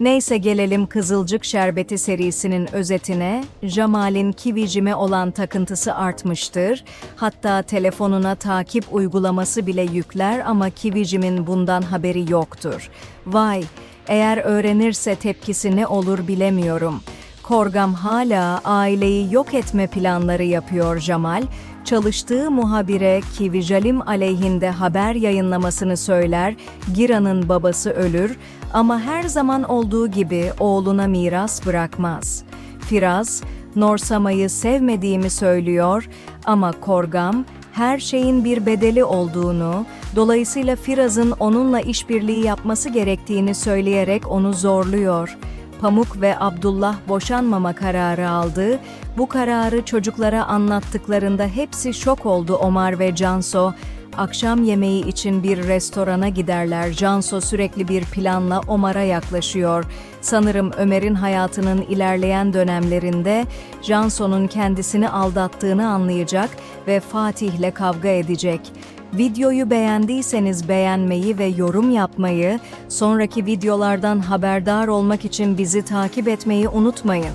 Neyse gelelim Kızılcık Şerbeti serisinin özetine. Jamal'in Kivicim'e olan takıntısı artmıştır. Hatta telefonuna takip uygulaması bile yükler ama Kivicim'in bundan haberi yoktur. Vay, eğer öğrenirse tepkisi ne olur bilemiyorum. Korgam hala aileyi yok etme planları yapıyor Jamal. Çalıştığı muhabire Kivijalim aleyhinde haber yayınlamasını söyler, Gira'nın babası ölür ama her zaman olduğu gibi oğluna miras bırakmaz. Firaz, Norsama'yı sevmediğimi söylüyor ama Korgam her şeyin bir bedeli olduğunu, dolayısıyla Firaz'ın onunla işbirliği yapması gerektiğini söyleyerek onu zorluyor. Pamuk ve Abdullah boşanmama kararı aldı. Bu kararı çocuklara anlattıklarında hepsi şok oldu Omar ve Canso. Akşam yemeği için bir restorana giderler. Canso sürekli bir planla Omar'a yaklaşıyor. Sanırım Ömer'in hayatının ilerleyen dönemlerinde Canso'nun kendisini aldattığını anlayacak ve Fatih'le kavga edecek. Videoyu beğendiyseniz beğenmeyi ve yorum yapmayı, sonraki videolardan haberdar olmak için bizi takip etmeyi unutmayın.